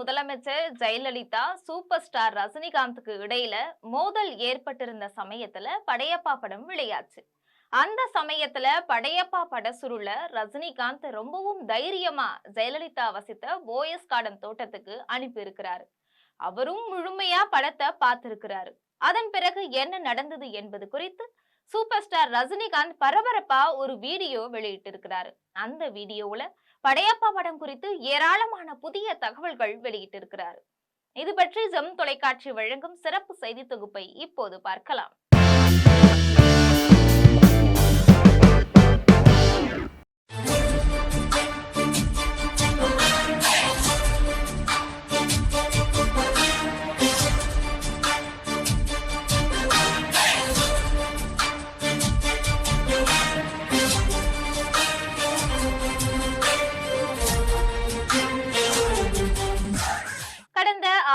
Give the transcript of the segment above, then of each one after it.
முதலமைச்சர் Jayalalithaa super star ரஜினிகாந்துக்கு இடையில மோதல் ஏற்பட்டிருந்த சமயத்துல படையப்பா படம் விளையாச்சு. அந்த சமயத்துல படையப்பா பட சுருள ரஜினிகாந்த் ரொம்பவும் தைரியமா ஜெயலலிதா வசித்த போயஸ் கார்டன் தோட்டத்துக்கு அனுப்பி இருக்கிறாரு. அவரும் முழுமையா படத்தை பார்த்திருக்கிறாரு. அதன் பிறகு என்ன நடந்தது என்பது குறித்து சூப்பர் ஸ்டார் ரஜினிகாந்த் பரபரப்பா ஒரு வீடியோ வெளியிட்டிருக்கிறாரு. அந்த வீடியோவுல படையப்பா படம் குறித்து ஏராளமான புதிய தகவல்கள் வெளியிட்டிருக்கிறார். இது பற்றி ஜெம் தொலைக்காட்சி வழங்கும் சிறப்பு செய்தி தொகுப்பை இப்போது பார்க்கலாம்.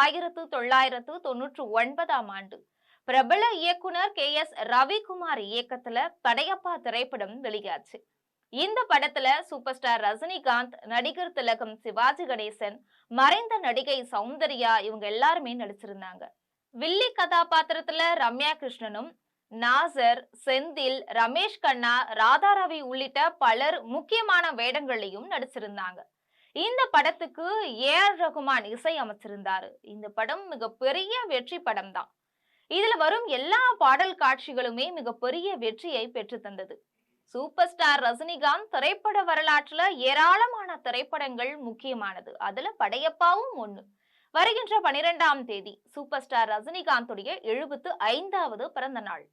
ஆயிரத்து தொள்ளாயிரத்து தொன்னூற்று ஒன்பதாம் ஆண்டு. பிரபல இயக்குனர் கே. எஸ். ரவிக்குமார் இயக்கத்துல படையப்பா திரைப்படம் வெளியாச்சு. இந்த படத்துல சூப்பர் ஸ்டார் ரஜினிகாந்த் நடிகர் திலகம் சிவாஜி கணேசன் மறைந்த நடிகை சௌந்தர்யா இவங்க எல்லாருமே நடிச்சிருந்தாங்க. வில்லி கதாபாத்திரத்துல ரம்யா கிருஷ்ணனும் நாசர் செந்தில் ரமேஷ் கண்ணா ராதாரவி உள்ளிட்ட பலர் முக்கியமான வேடங்களையும் நடிச்சிருந்தாங்க. இந்த படத்துக்கு ஏ. ஆர். ரகுமான் இசை அமைச்சிருந்தாரு இந்த படம் மிகப்பெரிய வெற்றி படம் தான் இதுல வரும் எல்லா பாடல் காட்சிகளுமே மிகப்பெரிய வெற்றியை பெற்று தந்தது. சூப்பர் ஸ்டார் ரஜினிகாந்த் திரைப்பட வரலாற்றுல ஏராளமான திரைப்படங்கள் முக்கியமானது. அதுல படையப்பாவும் ஒண்ணு. வருகின்ற பனிரெண்டாம் தேதி சூப்பர் ஸ்டார் ரஜினிகாந்துடைய எழுபத்து ஐந்தாவது பிறந்த நாள்.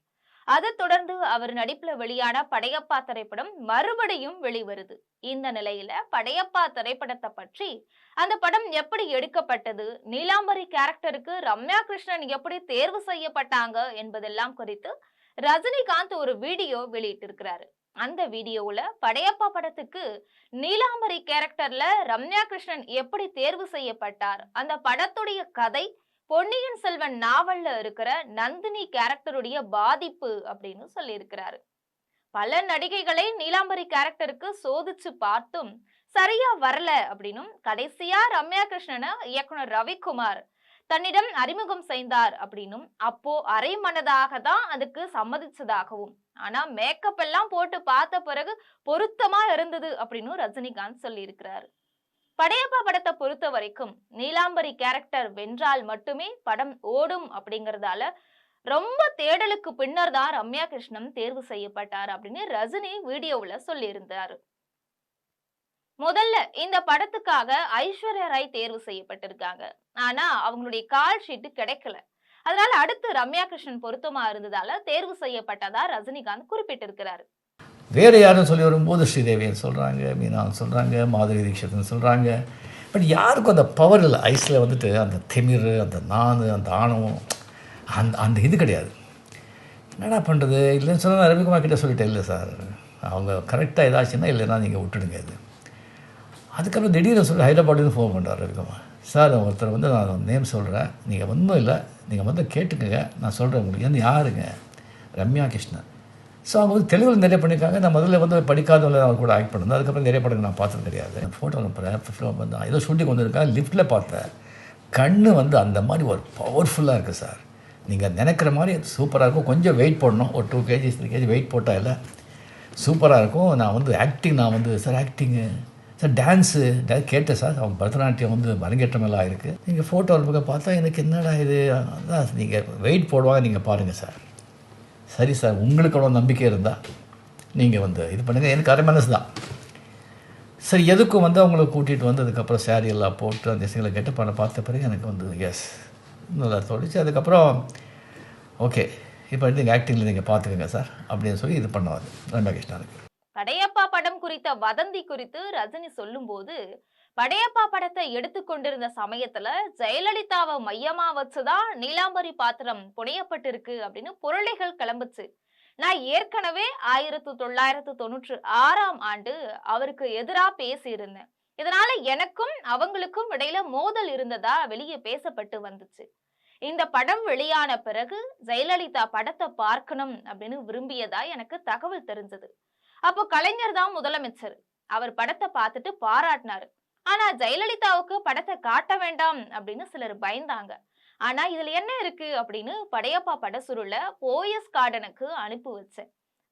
அதைத் தொடர்ந்து அவர் நடிப்புல வெளியான படையப்பா திரைப்படம் மறுபடியும் வெளிவருது. இந்த நிலையில படையப்பா திரைப்படத்தை பற்றி அந்த படம் எப்படி எடுக்கப்பட்டது நீலாம்பரி கேரக்டருக்கு ரம்யா கிருஷ்ணன் எப்படி தேர்வு செய்யப்பட்டாங்க என்பதெல்லாம் குறித்து ரஜினிகாந்த் ஒரு வீடியோ வெளியிட்டிருக்கிறாரு. அந்த வீடியோவுல படையப்பா படத்துக்கு நீலாம்பரி கேரக்டர்ல ரம்யா கிருஷ்ணன் எப்படி தேர்வு செய்யப்பட்டார் அந்த படத்துடைய கதை பொன்னியின் செல்வன் நாவல்ல இருக்கிற நந்தினி கேரக்டருடைய பாதிப்பு அப்படின்னு சொல்லியிருக்கிறாரு. பல நடிகைகளை நீலாம்பரி கேரக்டருக்கு சோதிச்சு பார்த்தும் சரியா வரல அப்படின்னும் கடைசியா ரம்யா கிருஷ்ணனை இயக்குனர் ரவிக்குமார் தன்னிடம் அறிமுகம் செய்தார் அப்படின்னும் அப்போ அரை மனதாக தான் அதுக்கு சம்மதிச்சதாகவும். ஆனா மேக்கப் எல்லாம் போட்டு பார்த்த பிறகு பொருத்தமா இருந்தது அப்படின்னு ரஜினிகாந்த் சொல்லியிருக்கிறாரு. படையப்பா படத்தை பொறுத்த வரைக்கும் நீலாம்பரி கேரக்டர் வென்றால் மட்டுமே படம் ஓடும் அப்படிங்கிறதால ரொம்ப தேடலுக்கு பின்னர் தான் ரம்யா கிருஷ்ணன் தேர்வு செய்யப்பட்டார் அப்படின்னு ரஜினி வீடியோவுல சொல்லியிருந்தாரு. முதல்ல இந்த படத்துக்காக ஐஸ்வர்யா ராய் தேர்வு செய்யப்பட்டிருக்காங்க. ஆனா அவங்களுடைய கால் ஷீட்டு கிடைக்கல. அதனால அடுத்து ரம்யா கிருஷ்ணன் பொருத்தமா இருந்ததால தேர்வு செய்யப்பட்டதா ரஜினிகாந்த் குறிப்பிட்டிருக்கிறாரு. வேறு யாரும் சொல்லி வரும்போது ஸ்ரீதேவியன் சொல்கிறாங்க மீனான்னு சொல்கிறாங்க மாதுரி தீட்சித்னு சொல்கிறாங்க பட் யாருக்கும் அந்த பவர் இல்லை. ஐஸில் வந்துட்டு அந்த திமிர் அந்த நான் அந்த ஆணவம் அந்த அந்த இது கிடையாது. என்னடா பண்ணுறது இல்லைன்னு சொன்னால் ரவிக்குமார் கிட்டே சொல்லிட்டேன் இல்லை சார் அவங்க கரெக்டாக ஏதாச்சுன்னா இல்லைன்னா நீங்கள் விட்டுடுங்க இது. அதுக்கப்புறம் திடீர்னு சொல்லி ஹைதராபாத்லேருந்து ஃபோன் பண்ணுறார் ரவிக்குமார். சார் ஒருத்தர் வந்து நான் நேம் சொல்கிறேன் நீங்கள் ஒன்றும் இல்லை. நீங்கள் வந்து கேட்டுக்கங்க. நான் சொல்கிறேன் உங்களுக்கு. வந்து யாருங்க? ரம்யா கிருஷ்ணன். ஸோ அவங்க வந்து தெலுங்கில் நிறைய பண்ணியிருக்காங்க. நான் முதல்ல வந்து படிக்காதவங்க அவங்க கூட ஆக்ட் பண்ணது அதுக்கப்புறம் நிறைய படங்கள் நான் பார்த்தது கிடையாது. ஃபோட்டோ அனுப்புகிறேன் வந்து ஏதோ ஷூட்டிங் வந்திருக்கேன் லிஃப்ட்டில் பார்த்தேன். கண் வந்து அந்த மாதிரி ஒரு பவர்ஃபுல்லாக இருக்குது சார் நீங்கள் நினைக்கிற மாதிரி சூப்பராக இருக்கும். கொஞ்சம் வெயிட் போடணும். ஒரு two kgs three kg weight போட்டால் இல்லை. சூப்பராக இருக்கும். நான் வந்து ஆக்டிங் நான் வந்து சார் ஆக்டிங்கு சார் டான்ஸு கேட்டேன் சார் அவங்க பரதநாட்டியம் வந்து அரங்கேற்றம் இருக்குது நீங்கள் ஃபோட்டோ அனுப்புக பார்த்தா எனக்கு என்னடா இது? அதான் நீங்கள் வெயிட் போடுவாங்க நீங்கள் பாருங்கள் சார் சரி சார் உங்களுக்கு அவ்வளோ நம்பிக்கை இருந்தால் நீங்கள் வந்து இது பண்ணுங்கள் எனக்கு அரை மனசு தான். சரி எதுக்கும் வந்து அவங்கள கூட்டிகிட்டு வந்து அதுக்கப்புறம் சாரி எல்லாம் போட்டு அந்த இசைகளை கெட்ட பண்ண பார்த்த பிறகு எனக்கு வந்து எஸ் நல்லா தோணுச்சு. அதுக்கப்புறம் ஓகே இப்போ நீங்கள் ஆக்டிங்கில் நீங்கள் பார்த்துக்கோங்க சார் அப்படின்னு சொல்லி இது பண்ணுவார் ரம்யா கிருஷ்ணனுக்கு. படையப்பா படம் குறித்த வதந்தி குறித்து ரஜினி சொல்லும்போது படையப்பா படத்தை எடுத்துக்கொண்டிருந்த சமயத்துல ஜெயலலிதாவை மையமா வச்சுதான் நீலாம்பரி பாத்திரம் புனையப்பட்டிருக்கு அப்படின்னு புரளிகள் கிளம்புச்சு. நான் ஏற்கனவே ஆயிரத்து தொள்ளாயிரத்து தொண்ணூற்று ஆறாம் ஆண்டு அவருக்கு எதிரா பேசியிருந்தேன். இதனால எனக்கும் அவங்களுக்கும் இடையில மோதல் இருந்ததா வெளியே பேசப்பட்டு வந்துச்சு. இந்த படம் வெளியான பிறகு ஜெயலலிதா படத்தை பார்க்கணும் அப்படின்னு விரும்பியதா எனக்கு தகவல் தெரிஞ்சது. அப்போ கலைஞர் தான் முதலமைச்சர். அவர் படத்தை பார்த்துட்டு பாராட்டினாரு. ஆனா ஜெயலலிதாவுக்கு படத்தை காட்ட வேண்டாம் அப்படின்னு சிலர் பயந்தாங்க. ஆனா இதுல என்ன இருக்கு அப்படின்னு படையப்பா பட சுருள போயஸ் கார்டனுக்கு அனுப்பி வச்சேன்.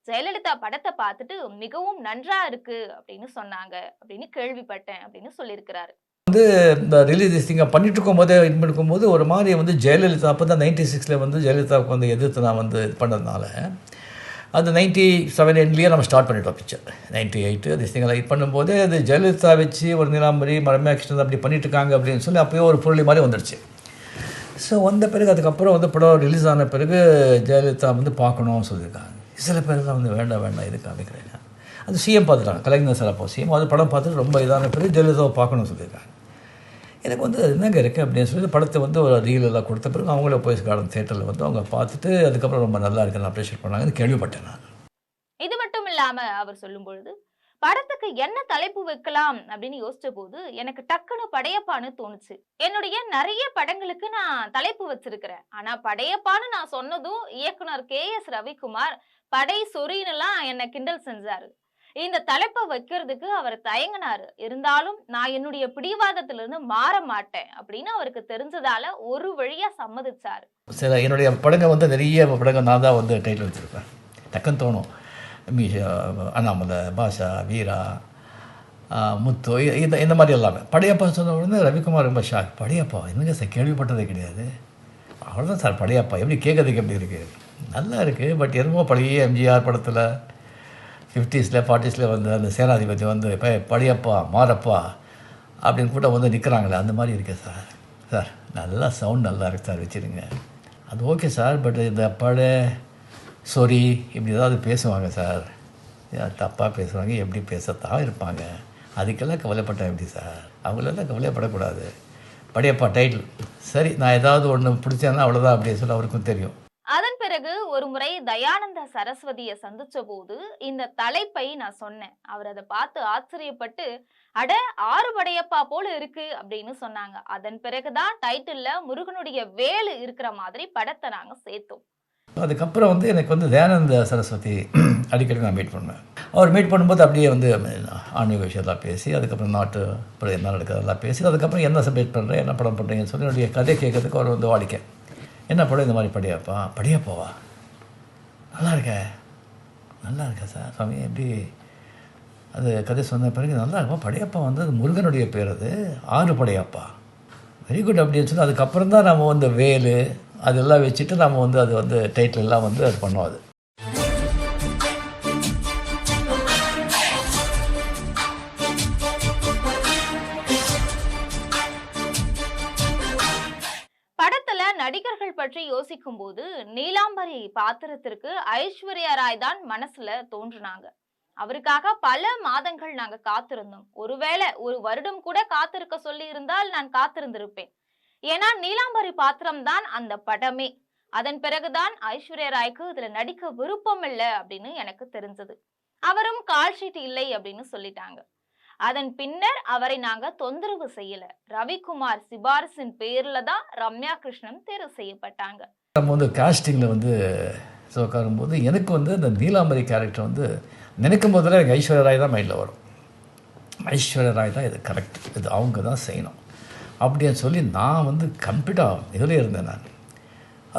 ஜெயலலிதா படத்தை பார்த்துட்டு மிகவும் நன்றா இருக்கு அப்படின்னு சொன்னாங்க அப்படின்னு கேள்விப்பட்டேன் அப்படின்னு சொல்லியிருக்கிறாரு. வந்து இந்த ரிலீஸ் திங்கை பண்ணிட்டு இருக்கும்போது இது பண்ணிருக்கும்போது ஒரு மாதிரி வந்து ஜெயலலிதா அப்போ தான் நைன்டி சிக்ஸில் வந்து ஜெயலலிதாவுக்கு வந்து எதிர்த்து நான் வந்து இது பண்ணதுனால அந்த நைன்ட்டி செவன் எண்ட்லேயே நம்ம ஸ்டார்ட் பண்ணிட்டோம் பிக்சர் நைன்ட்டி எயிட்டு அது திங்கெல்லாம் இது பண்ணும்போது அது ஜெயலலிதா வச்சு ஒரு நிலாம்பரி மரமே கிருஷ்ணன் அப்படி பண்ணிட்டுருக்காங்க அப்படின்னு சொல்லி அப்போயே ஒரு புரளி மாதிரி வந்துடுச்சு ஸோ வந்த பிறகு அதுக்கப்புறம் வந்து படம் ரிலீஸ் ஆன பிறகு ஜெயலலிதா வந்து பார்க்கணும்னு சொல்லியிருக்காங்க. சில பேர்லாம் வந்து வேண்டாம் வேண்டாம் இது காமிக்கிறேங்க அது சிஎம் பார்த்துட்டாங்க கலைஞர் சார் அப்போ சிஎம் அது படம் பார்த்துட்டு ரொம்ப இதான பிறகு ஜெயலலிதாவை பார்க்கணும்னு சொல்லியிருக்காங்க. எனக்கு வந்து அது என்னங்க இருக்குது அப்படின்னு சொல்லி படத்தை வந்து ஒரு ரீல் எல்லாம் கொடுத்த பிறகு அவங்களே போய் கார்டன் தேட்டரில் வந்து அவங்க பார்த்துட்டு அதுக்கப்புறம் ரொம்ப நல்லா இருக்குன்னு அப்ரிஷியேட் பண்ணாங்கன்னு கேள்விப்பட்டேன் நான். இது மட்டும் இல்லாமல் அவர் சொல்லும் பொழுது படத்துக்கு என்ன தலைப்பு வைக்கலாம்? அப்படின்னு யோசிச்ச போது எனக்கு டக்குன்னு படையப்பான்னு தோணுச்சு. என்னுடைய நிறைய படங்களுக்கு நான் தலைப்பு வச்சிருக்கிறேன். ஆனா படையப்பான்னு நான் சொன்னதும் இயக்குனர் கே எஸ் ரவிக்குமார் படை சொறின்னுலாம் என்னை கிண்டல் செஞ்சாரு. இந்த தலைப்பை வைக்கிறதுக்கு அவர் தயங்கினாரு. இருந்தாலும் நான் என்னுடைய பிடிவாதத்திலிருந்து மாற மாட்டேன் அப்படின்னு அவருக்கு தெரிஞ்சதால ஒரு வழியா சம்மதிச்சாரு. சில என்னுடைய படங்கள் வந்து நிறைய படங்கள் நான் தான் வந்து டைட்டில் வச்சுருப்பேன். டக்குன்னு தோணும் மீஷா அண்ணாமலை பாஷா வீரா முத்து இந்த இந்த மாதிரி எல்லாமே. படையப்பா சொன்ன உடனே ரவிக்குமார் ரொம்ப ஷாக் படையப்பா என்னங்க சார் கேள்விப்பட்டதே கிடையாது. அவ்வளோதான் சார் படையப்பா. எப்படி கேட்கறதுக்கு எப்படி இருக்குது நல்லா இருக்குது பட் என்னமோ பழைய எம்ஜிஆர் படத்தில் ஃபிஃப்டிஸில் ஃபார்ட்டிஸில் வந்து அந்த சேனாதிபதி வந்து இப்போ படியப்பா மாறப்பா அப்படின்னு கூட வந்து நிற்கிறாங்களே அந்த மாதிரி இருக்கே சார். சார் நல்லா சவுண்ட் நல்லா இருக்கு சார் வச்சுருங்க. அது ஓகே சார் பட் இந்த பட சொரி இப்படி ஏதாவது பேசுவாங்க சார். தப்பாக பேசுவாங்க எப்படி பேசத்தான் இருப்பாங்க. அதுக்கெல்லாம் கவலைப்பட்டேன் எப்படி சார்? அவங்களெல்லாம் கவலைப்படக்கூடாது. படையப்பா டைட்டில் சரி நான் ஏதாவது ஒன்று பிடிச்சேன்னா அவ்வளோதான் அப்படின்னு சொல்லி அவருக்கும் தெரியும். பிறகு ஒரு முறை தயானந்த சரஸ்வதியை சந்திச்ச போது இந்த தலைப்பை நான் சொன்னேன். அவர் அதை பார்த்து ஆச்சரியப்பட்டு அட ஆறு படையப்பா போல இருக்கு அப்படின்னு சொன்னாங்க. அதன் பிறகுதான் டைட்டில்ல முருகனுடைய வேலு இருக்கிற மாதிரி படத்தை நாங்க சேர்த்தோம். அதுக்கப்புறம் வந்து எனக்கு வந்து தயானந்த சரஸ்வதி அடிக்கடி நான் மீட் பண்ணுவேன். அவர் மீட் பண்ணும்போது அப்படியே வந்து ஆன்மீக விஷயத்தெல்லாம் பேசி அதுக்கப்புறம் நாட்டு அப்புறம் என்ன நடக்கிறதெல்லாம் பேசி அதுக்கப்புறம் என்ன சப்மிட் பண்ணுறேன் என்ன படம் பண்ணுறீங்கன்னு சொல்லி என்னுடைய கதை கேட்கறதுக்கு அவர் வந்து வாடிக்கை என்ன படம் இந்த மாதிரி படியாப்பா படியாப்பாவா நல்லா இருக்க. நல்லா இருக்கா சார். சுவாமி எப்படி? அது கதை சொன்ன பிறகு நல்லா இருக்கும் படையப்பா வந்து அது முருகனுடைய பேர் அது. ஆறு படையப்பா. வெரி குட் அப்படின்னு சொல்லி அதுக்கப்புறம் தான் நம்ம வந்து வேலு அதெல்லாம் வச்சுட்டு நம்ம வந்து அது வந்து டைட்டில் எல்லாம் வந்து அது பண்ணோம் அது. பாத்திரத்திற்கு ஐஸ்வர்யா ராய் தான் மனசுல தோன்றுனாங்க. அவருக்காக பல மாதங்கள் நாங்க காத்திருந்தோம். ஒருவேளை ஒரு வருடம் கூட காத்திருக்க சொல்லி இருந்தால் நான் காத்திருந்திருப்பேன். ஏன்னா நீலாம்பரி பாத்திரம் தான் அந்த படமே. அதன் பிறகுதான் ஐஸ்வர்யா ராய்க்கு இதுல நடிக்க விருப்பம் இல்லை அப்படின்னு எனக்கு தெரிஞ்சது. அவரும் கால் ஷீட் இல்லை அப்படின்னு சொல்லிட்டாங்க. அதன் பின்னர் அவரை நாங்க தொந்தரவு செய்யல. ரவிக்குமார் சிபாரிசின் பேர்ல தான் ரம்யா கிருஷ்ணன் தேர்வு செய்யப்பட்டாங்க. நம்ம வந்து காஸ்டிங்கில் வந்து ஸோ உட்காரும்போது எனக்கு வந்து அந்த நீலாம்பரி கேரக்டர் வந்து நினைக்கும் போதில் எனக்கு ஐஸ்வர்யா ராய் தான் மைண்டில் வரும். ஐஸ்வர்யா ராய் தான் இது கரெக்ட் இது அவங்க தான் செய்யணும். அப்படின்னு சொல்லி நான் வந்து கம்ப்ளீட்டாக இதில் இருந்தேன் நான்.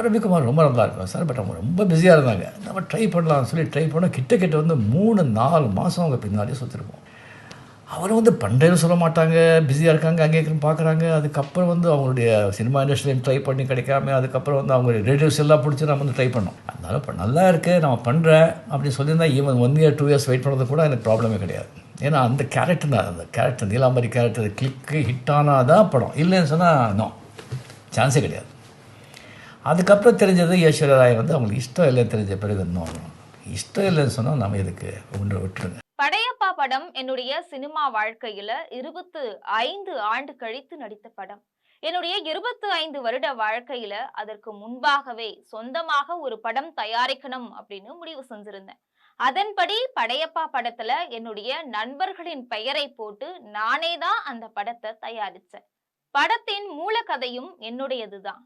ரவிக்குமார் ரொம்ப நல்லா இருக்கும் சார் பட் அவங்க ரொம்ப பிஸியாக இருந்தாங்க. நம்ம ட்ரை பண்ணலாம்னு சொல்லி ட்ரை பண்ணால் கிட்ட கிட்ட வந்து மூணு நாலு மாதம் அவங்க பின்னாடியே சுற்றிருப்போம் அவரை வந்து பண்ணுறேன்னு சொல்ல மாட்டாங்க. பிஸியாக இருக்காங்க அங்கே பார்க்குறாங்க அதுக்கப்புறம் வந்து அவங்களுடைய சினிமா இண்டஸ்ட்ரியிலையும் ட்ரை பண்ணி கிடைக்காம அதுக்கப்புறம் வந்து அவங்க ரேடியோஸ் எல்லாம் பிடிச்சி நம்ம வந்து ட்ரை பண்ணோம். அதனால இப்போ நல்லா இருக்குது நான் பண்ணுறேன் அப்படின்னு சொல்லியிருந்தா even one year two years wait பண்ணுறது கூட எனக்கு ப்ராப்ளமே கிடையாது. ஏன்னா அந்த கேரக்டர் தான் அந்த character Neelambari character click hit ஆனால் தான் படம். இல்லைன்னு சொன்னால் நோ சான்ஸே கிடையாது. அதுக்கப்புறம் தெரிஞ்சது ஈஸ்வர ராய் வந்து அவங்களுக்கு இஷ்டம் இல்லைன்னு தெரிஞ்ச பிறகு இன்னும் இஷ்டம் இல்லைன்னு சொன்னால் நம்ம இதுக்கு ஒன்று விட்டுருங்க படம் என்னுடைய சினிமா வாழ்க்கையில இருபத்து ஐந்து ஆண்டு கழித்து நடித்த படம். என்னுடைய இருபத்து ஐந்து வருட வாழ்க்கையில அதற்கு முன்பாகவே சொந்தமாக ஒரு படம் தயாரிக்கணும் அப்படின்னு முடிவு செஞ்சிருந்தேன். அதன்படி படையப்பா படத்துல என்னுடைய நண்பர்களின் பெயரை போட்டு நானே தான் அந்த படத்தை தயாரிச்சேன். படத்தின் மூலக்கதையும் என்னுடையதுதான்.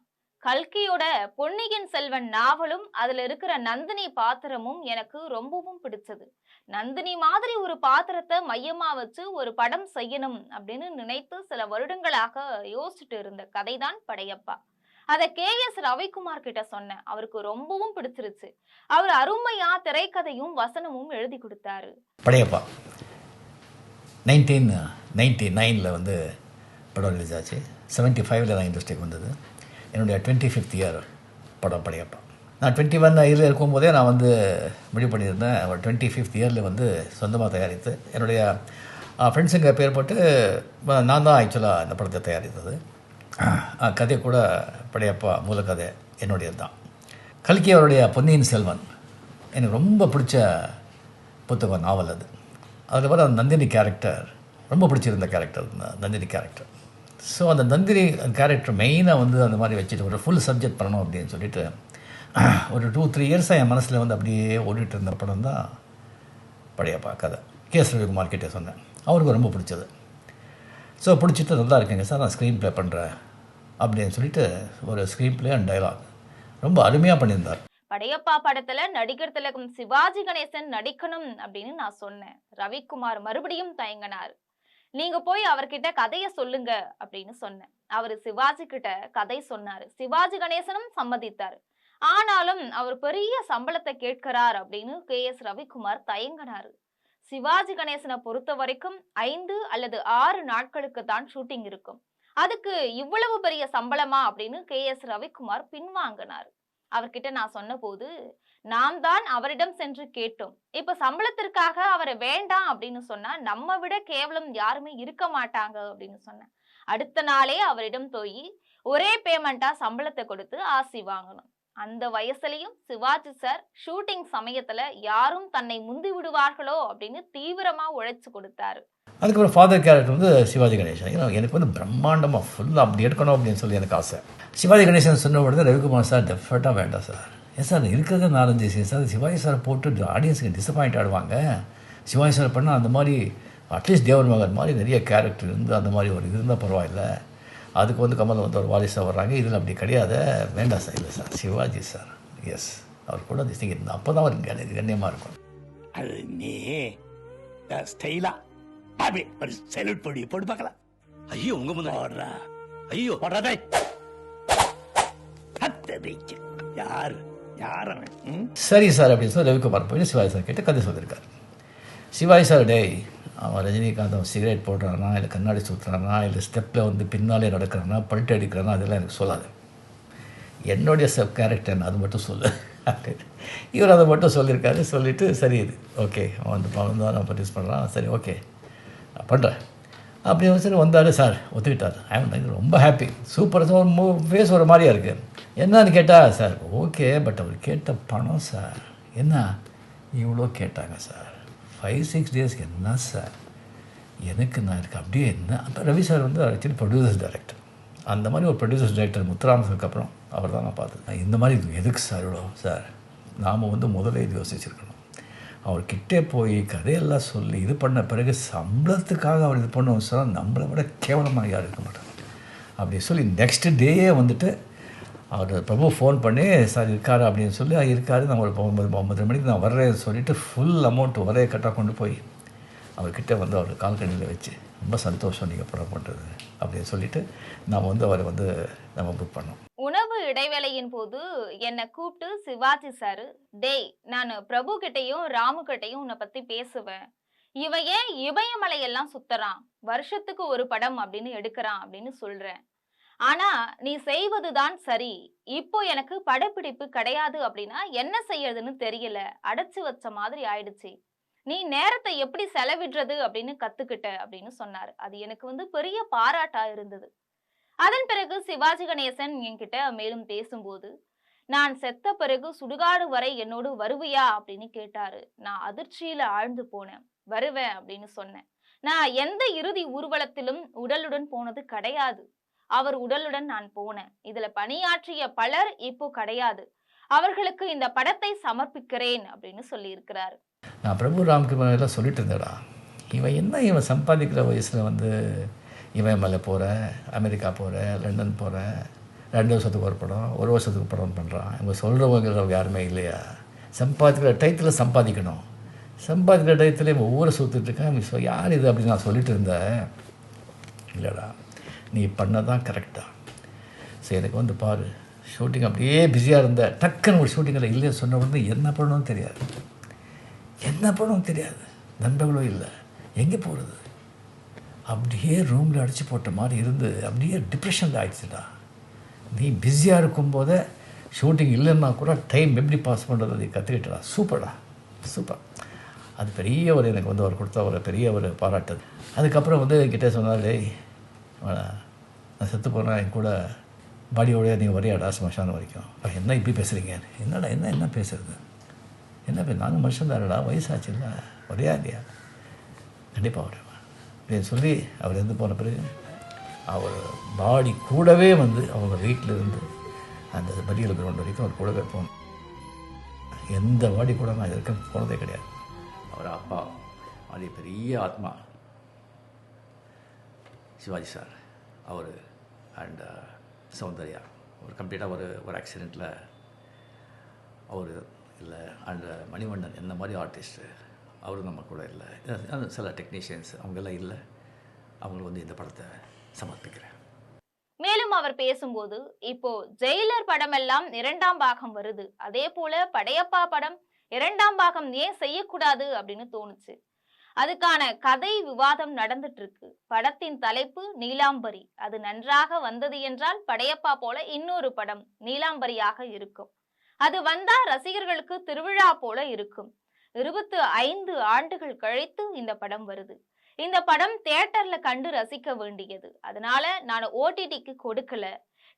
கல்கியோட பொன்னியின் செல்வன் நாவலும் அதுல இருக்கிற நந்தினி பாத்திரமும் எனக்கு ரொம்பவும் பிடிச்சது. நந்தினி மாதிரி ஒரு பாத்திரத்தை மையமா வச்சு ஒரு படம் செய்யணும் அப்படின்னு நினைத்து சில வருடங்களாக யோசிச்சுட்டு இருந்த கதைதான் படையப்பா. அதை கே எஸ் ரவிக்குமார் கிட்ட சொன்னேன். அவருக்கு ரொம்பவும் பிடிச்சிருச்சு. அவர் அருமையா திரைக்கதையும் வசனமும் எழுதி கொடுத்தாரு. படையப்பா நைன்டீன் நைன்டி நைனில் வந்து படம் ரிலீஸ் ஆச்சு. செவன்ட்டி ஃபைவ்ல நான் இண்டஸ்ட்ரிக்கு வந்தது. என்னுடைய டுவெண்ட்டி ஃபிஃப்த் இயர் படம் படையப்பா நான் டுவெண்ட்டி ஒன் இயரில் இருக்கும்போதே நான் வந்து முடிவு பண்ணியிருந்தேன். ஒரு டுவெண்ட்டி ஃபிஃப்த் இயரில் வந்து சொந்தமாக தயாரித்து என்னுடைய ஃப்ரெண்ட்ஸுங்க பேர் போட்டு நான் தான் ஆக்சுவலாக இந்த படத்தை தயாரித்தது. கதை கூட படையப்பா மூலக்கதை என்னுடையது தான். கல்கி அவருடைய பொன்னியின் செல்வன் எனக்கு ரொம்ப பிடிச்ச புத்தகம் நாவல் அது. அதில் வர நந்தினி கேரக்டர் ரொம்ப பிடிச்சிருந்த கேரக்டர் நந்தினி கேரக்டர் ஸோ அந்த நந்தினி கேரக்டர் மெயினாக வந்து அந்த மாதிரி வச்சுட்டு ஒரு ஃபுல் சப்ஜெக்ட் பண்ணணும் அப்படின்னு சொல்லிட்டு ஒரு டூ த்ரீ இயர்ஸாக என் மனசில் வந்து அப்படியே ஓடிட்டு இருந்த படம் தான் படையப்பா கதை கே. எஸ். ரவிக்குமார் கிட்டே சொன்னேன். அவருக்கு ரொம்ப பிடிச்சது. ஸோ பிடிச்சிட்டு நல்லா இருக்குங்க சார் நான் ஸ்க்ரீன் ப்ளே பண்ணுறேன் அப்படின்னு சொல்லிட்டு ஒரு ஸ்க்ரீன் ப்ளே அண்ட் டைலாக் ரொம்ப அருமையாக பண்ணியிருந்தார். படையப்பா படத்துல நடிகர் திலகம் சிவாஜி கணேசன் நடிக்கணும் அப்படின்னு நான் சொன்னேன். ரவிக்குமார் மறுபடியும் தயங்கினார். நீங்க போய் அவர்கிட்ட கதைய சொல்லுங்க அப்படின்னு சொன்னேன். அவரு சிவாஜி கிட்ட கதை சொன்னாரு. சிவாஜி கணேசனும் சம்மதித்தார். ஆனாலும் அவர் பெரிய சம்பளத்தை கேட்கிறார் அப்படின்னு கே. எஸ். ரவிக்குமார் தயங்கினாரு. சிவாஜி கணேசனை பொறுத்த வரைக்கும் ஐந்து அல்லது ஆறு நாட்களுக்கு தான் ஷூட்டிங் இருக்கும். அதுக்கு இவ்வளவு பெரிய சம்பளமா அப்படின்னு கே. எஸ். ரவிக்குமார் பின்வாங்கினார். அவர்கிட்ட நான் சொன்னபோது நாம் தான் அவரிடம் சென்று கேட்டோம். இப்ப சம்பளத்திற்காக அவரை வேண்டாம் அப்படின்னு சொன்னா நம்ம விட கேவலம் யாருமே இருக்க மாட்டாங்க அப்படின்னு சொன்னேன். அடுத்த நாளே அவரிடம் போய் ஒரே பேமெண்டா சம்பளத்தை கொடுத்து ஆசி வாங்கணும். அந்த வயசுலயும் சிவாஜி சார் ஷூட்டிங் சமயத்துல யாரும் தன்னை முந்தி விடுவார்களோ அப்படின்னு தீவிரமா உழைச்சு கொடுத்தாரு. அதுக்கப்புறம் ஃபாதர் கேரக்டர் வந்து சிவாஜி கணேசன். ஏன்னா எனக்கு வந்து பிரம்மாண்டமாக ஃபுல்லாக அப்படி எடுக்கணும் அப்படின்னு சொல்லி எனக்கு ஆசை. சிவாஜி கணேசன் சொன்ன உடனே ரவிக்குமார் சார் டெஃபர்ட்டாக வேண்டாம் சார் ஏன் சார் இருக்கிறது நாலஞ்சு சீன் சார் சிவாஜி சார் போட்டு ஆடியன்ஸுக்கு டிசப்பாயிண்ட் ஆடுவாங்க சிவாஜி சார் பண்ணால் அந்த மாதிரி அட்லீஸ்ட் தேவர் மகன் மாதிரி நிறைய கேரக்டர் இருந்து அந்த மாதிரி ஒரு இருந்தால் பரவாயில்ல. அதுக்கு வந்து கமல் வந்து ஒரு வாரிசாக வர்றாங்க. இதில் அப்படி கிடையாது வேண்டாம் சார் இல்லை சார். Sivaji sir yes. அவர் கூட திசைங்க இருந்தால் அப்போ தான் அவருக்கு கண் கண்ணியமாக இருக்கும். அது நீ ஸ்டைலா. அப்படி ஒரு செல்யூட் பொடி போட்டு பார்க்கலாம். ஐயோ உங்க முன்னாடி. போடுறா. ஐயோ. வைக்க யார்? யார்? சரி சார் அப்படின்னு சொல்லி ரவிக்குமார் போய் சிவாஜி சார் கிட்ட கதை சொல்லியிருக்காரு. சிவாஜி சார் டேய் அவன் ரஜினிகாந்த் அவன் சிகரெட் போடுறானா இல்லை கண்ணாடி சுற்றுறானா இல்லை ஸ்டெப்பில் வந்து பின்னாலே நடக்கிறானா பல்ட்டு அடிக்கிறானா அதெல்லாம் எனக்கு சொல்லாது. என்னுடைய சப் கேரக்டர் அது மட்டும் சொல்லு. அப்படின்னு இவர் அதை மட்டும் சொல்லியிருக்காரு சொல்லிவிட்டு சரி இது. ஓகே அவன் வந்து பணம் தான் நான் பர்ச்சேஸ் பண்ணுறான் சரி ஓகே நான் பண்ணுறேன் அப்படி சரி வந்தார் சார் ஒத்துக்கிட்டார். ஐ ரொம்ப ஹாப்பி சூப்பர் ஒரு மூ ஃபேஸ் ஒரு மாதிரியா இருக்குது என்னன்னு கேட்டால் சார் ஓகே பட் அவர் கேட்ட பணம் சார் என்ன? இவ்வளோ கேட்டாங்க சார் ஃபைவ் சிக்ஸ் டேஸ்க்கு என்ன சார் எனக்கு நான் எனக்கு அப்படியே என்ன? அப்போ ரவி சார் வந்து ஆக்சுவலி ப்ரொடியூசர் டைரக்டர் அந்த மாதிரி ஒரு ப்ரொடியூசர் டைரக்டர் முத்துராமனுக்கு அப்புறம் அவர் தான் நான் பார்த்தேன் இந்த மாதிரி இது எதுக்கு சார் இவ்வளோ சார் நாம் வந்து முதல்ல இது யோசிச்சிருக்கணும். அவர் கிட்டே போய் கதையெல்லாம் சொல்லி இது பண்ண பிறகு சம்பளத்துக்காக அவர் இது பண்ண சார் நம்மளை விட கேவலமாக யாரும் இருக்க மாட்டாங்க. அப்படி சொல்லி நெக்ஸ்ட் டேயே வந்துட்டு அவர் பிரபு ஃபோன் பண்ணி சார் இருக்காரு? அப்படின்னு சொல்லி இருக்கார் இருக்காரு. நான் ஒரு ஒன்பது ஒன்பது மணிக்கு நான் வர்றேன் சொல்லிட்டு ஃபுல் அமௌண்ட் ஒரே கட்டாக கொண்டு போய் அவர்கிட்ட வந்து அவர் கால்கனியில் வச்சு ரொம்ப சந்தோஷம் நீங்கள் படம் பண்ணுறது அப்படின்னு சொல்லிட்டு நாம் வந்து அவரை வந்து நம்ம புக் பண்ணோம். உணவு இடைவேளையின் போது என்னை கூப்பிட்டு சிவாஜி சார் டேய் நான் பிரபு கிட்டையும் ராமு கிட்டையும் உன்னை பற்றி பேசுவேன். இவன் ஏன் இமயமலையெல்லாம் சுத்தறான்? வருஷத்துக்கு ஒரு படம் அப்படின்னு எடுக்கிறான் அப்படின்னு சொல்கிறேன் ஆனா நீ செய்வதுதான் சரி. இப்போ எனக்கு படப்பிடிப்பு கிடையாது அப்படின்னா என்ன செய்யறதுன்னு தெரியல. அடைச்சு வச்ச மாதிரி ஆயிடுச்சு. நீ நேரத்தை எப்படி செலவிடுறது அப்படின்னு கத்துக்கிட்ட அப்படின்னு சொன்னாரு. அது எனக்கு வந்து பெரிய பாராட்டா இருந்தது. அதன் பிறகு சிவாஜி கணேசன் என்கிட்ட மேலும் பேசும்போது நான் செத்த பிறகு சுடுகாடு வரை என்னோடு வருவியா? அப்படின்னு கேட்டாரு. நான் அதிர்ச்சியில ஆழ்ந்து போனேன். வருவேன் அப்படின்னு சொன்னேன். நான் எந்த இறுதி ஊர்வலத்திலும் உடலுடன் போனது கிடையாது. அவர் உடலுடன் நான் போனேன். இதுல பணியாற்றிய பலர் இப்போ கிடையாது. அவர்களுக்கு இந்த படத்தை சமர்ப்பிக்கிறேன் அப்படின்னு சொல்லியிருக்கிறார். நான் பிரபு ராம்குமார் எல்லாம் சொல்லிட்டு இருந்தேடா. இவன் என்ன இவன் சம்பாதிக்கிற வயசில் வந்து இவன் மேலே போகிற அமெரிக்கா போகிற லண்டன் போகிற ரெண்டு வருஷத்துக்கு ஒரு படம் ஒரு வருஷத்துக்கு படம் பண்ணுறான் இவங்க சொல்கிறவங்க யாருமே இல்லையா? சம்பாதிக்கிற டயத்தில் சம்பாதிக்கணும். சம்பாதிக்கிற டயத்தில் ஒவ்வொரு சுற்றிட்டு இருக்கேன். யார் இது? அப்படின்னு நான் சொல்லிட்டு இருந்தேன். இல்லைடா. நீ பண்ணதான் கரெக்டாக சரி எனக்கு வந்து பாரு ஷூட்டிங் அப்படியே பிஸியாக இருந்த டக்குன்னு ஒரு ஷூட்டிங்கில் இல்லையே சொன்ன உடனே என்ன பண்ணணும்னு தெரியாது. என்ன பண்ணணும் தெரியாது. நண்பர்களும் இல்லை. எங்கே போகிறது அப்படியே ரூமில் அடித்து போட்ட மாதிரி இருந்து அப்படியே டிப்ரெஷனில் ஆயிடுச்சுடா. நீ பிஸியாக இருக்கும்போதே ஷூட்டிங் இல்லைன்னா கூட டைம் எப்படி பாஸ் பண்ணுறது நீ கற்றுக்கிட்டடா சூப்பர்டா. சூப்பர். அது பெரிய ஒரு எனக்கு வந்து அவர் கொடுத்த ஒரு பெரிய ஒரு பாராட்டு. அதுக்கப்புறம் வந்து கிட்டே சொன்னார் நான் செத்து போகிறேன் என் கூட பாடியோடய நீங்கள் வரையாடா ஸ்மஷானம் வரைக்கும். அப்போ என்ன இப்படி பேசுகிறீங்க என்னடா என்ன என்ன பேசுறது? என்ன பே நாங்கள் மனுஷன் தானடா வயசாச்சு இல்லை வரையாதியா கண்டிப்பாக வருவேன் அப்படின்னு சொல்லி அவர் இருந்து போன பிறகு அவர் பாடி கூடவே வந்து அவங்க வீட்டில் இருந்து அந்த பலியில் கிரவுண்ட் வரைக்கும் அவர் கூடவே போகணும் எந்த பாடி கூட நான் இருக்க போனதே கிடையாது. அவர் அப்பா அது பெரிய ஆத்மா. சிவாஜி சார். அவர் அண்ட் uh, சௌந்தர்யா. ஒரு கம்ப்ளீட்டாக ஒரு ஒரு ஆக்சிடெண்ட்டில் அவர் இல்லை அண்ட் மணிவண்ணன் என்ன மாதிரி ஆர்டிஸ்ட்டு அவரும் நம்ம கூட இல்லை. சில டெக்னீஷியன்ஸ் அவங்கெல்லாம் இல்லை. அவங்களுக்கு வந்து இந்த படத்தை சமர்ப்பிக்கிறேன். மேலும் அவர் பேசும்போது இப்போ ஜெயிலர் படம் எல்லாம் இரண்டாம் பாகம் வருது. அதே போல படையப்பா படம் இரண்டாம் பாகம் ஏன் செய்யக்கூடாது அப்படின்னு தோணுச்சு. அதுக்கான கதை விவாதம் நடந்துட்டு இருக்கு படத்தின் தலைப்பு நீலாம்பரி. அது நன்றாக வந்தது என்றால் படையப்பா போல இன்னொரு படம் நீலாம்பரியாக இருக்கும். அது வந்தா ரசிகர்களுக்கு திருவிழா போல இருக்கும். இருபத்து ஐந்து ஆண்டுகள் கழித்து இந்த படம் வருது. இந்த படம் தியேட்டர்ல கண்டு ரசிக்க வேண்டியது. அதனால நான் ஓடிடிக்கு கொடுக்கல.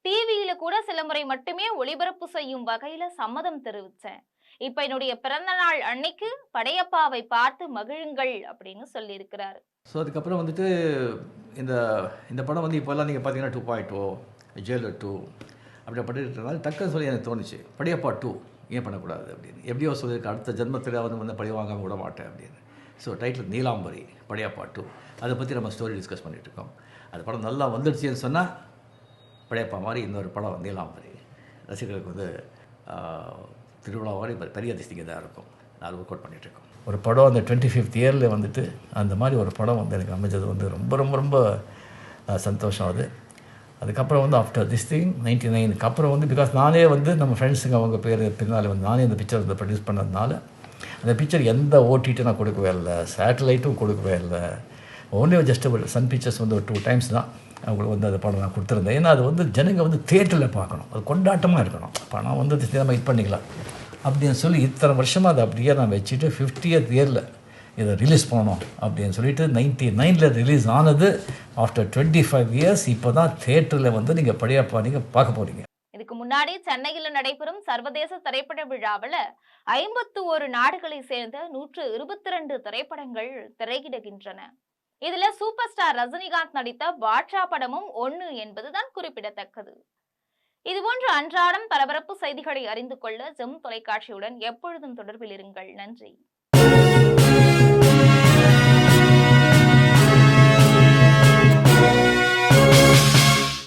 டிவியில கூட சில முறை மட்டுமே ஒளிபரப்பு செய்யும் வகையில சம்மதம் தெரிவித்தேன் இப்ப என்னுடைய பிறந்த நாள் அன்னைக்கு படையப்பாவை பார்த்து மகிழுங்கள் அப்படின்னு சொல்லியிருக்கிறாரு. ஸோ அதுக்கப்புறம் வந்துட்டு இந்த இந்த படம் வந்து இப்போல்லாம் நீங்கள் பார்த்தீங்கன்னா two point two Jailer two அப்படி பண்ணிட்டுனால டக்குன்னு சொல்லி எனக்கு தோணுச்சு. படையப்பா டூ ஏன் பண்ணக்கூடாது அப்படின்னு. எப்படியோ சொல்லியிருக்கு அடுத்த ஜென்மத்தில் வந்து வந்து பழி வாங்காமல் விட மாட்டேன் அப்படின்னு. So title Neelambari Padayappa two அதை பற்றி நம்ம ஸ்டோரி டிஸ்கஸ் பண்ணிகிட்டு இருக்கோம். அந்த படம் நல்லா வந்துடுச்சுன்னு சொன்னால் படையப்பா மாதிரி இன்னொரு படம் நீலாம்பரி. ரசிகர்களுக்கு வந்து திருவிழாவோட திருவிழா பெரிய அதிசயம் தான் இருக்கும். நான் ஒர்க் அவுட் பண்ணிகிட்ருக்கோம் ஒரு படம் அந்த டுவெண்ட்டி ஃபிஃப்த் இயரில் வந்துட்டு அந்த மாதிரி ஒரு படம் வந்து எனக்கு அமைஞ்சது வந்து ரொம்ப ரொம்ப ரொம்ப சந்தோஷம் அது. அதுக்கப்புறம் வந்து ஆஃப்டர் திஸ் திங் நைன்டி நைனுக்கு அப்புறம் வந்து பிகாஸ் நானே வந்து நம்ம ஃப்ரெண்ட்ஸுங்க அவங்க பேர் பின்னால் வந்து நானே அந்த பிக்சர் வந்து ப்ரொடியூஸ் பண்ணதுனால அந்த பிக்சர் எந்த ஓடிட்டும் நான் கொடுக்கவே இல்லை சேட்டலைட்டும் கொடுக்கவே இல்லை. ஓன்லி ஜஸ்ட் சன் பிக்சர்ஸ் வந்து ஒரு டூ டைம்ஸ் தான். அவங்களுக்கு வந்து அது படம் நான் கொடுத்துருந்தேன். ஏன்னா அது வந்து ஜனங்க வந்து தேட்டரில் பார்க்கணும். அது கொண்டாட்டமாக இருக்கணும். பணம் வந்து நம்ம இது பண்ணிக்கலாம். அப்படின்னு சொல்லி இத்தனை வருஷமாக அதை அப்படியே நான் வச்சுட்டு ஃபிஃப்டியத் இயரில் இதை ரிலீஸ் பண்ணணும் அப்படின்னு சொல்லிட்டு நைன்டி நைனில் ரிலீஸ் ஆனது. ஆஃப்டர் டுவெண்ட்டி ஃபைவ் இயர்ஸ் இப்போ தான் தேட்டரில் வந்து நீங்கள் படையப்பா நீங்கள் பார்க்க போகிறீங்க இதுக்கு முன்னாடி சென்னையில் நடைபெறும் சர்வதேச திரைப்பட விழாவில் ஐம்பத்து ஒரு நாடுகளை சேர்ந்த நூற்று இருபத்தி ரெண்டு திரைப்படங்கள் திரையிடுகின்றன. இதுல சூப்பர் ஸ்டார் ரஜினிகாந்த் நடித்த பாட்ஷா படமும் ஒண்ணு என்பதுதான் குறிப்பிடத்தக்கது. இதுபோன்ற அன்றாடம் பரபரப்பு செய்திகளை அறிந்து கொள்ள ஜெம் தொலைக்காட்சியுடன் எப்பொழுதும் தொடர்பில் இருங்கள். நன்றி.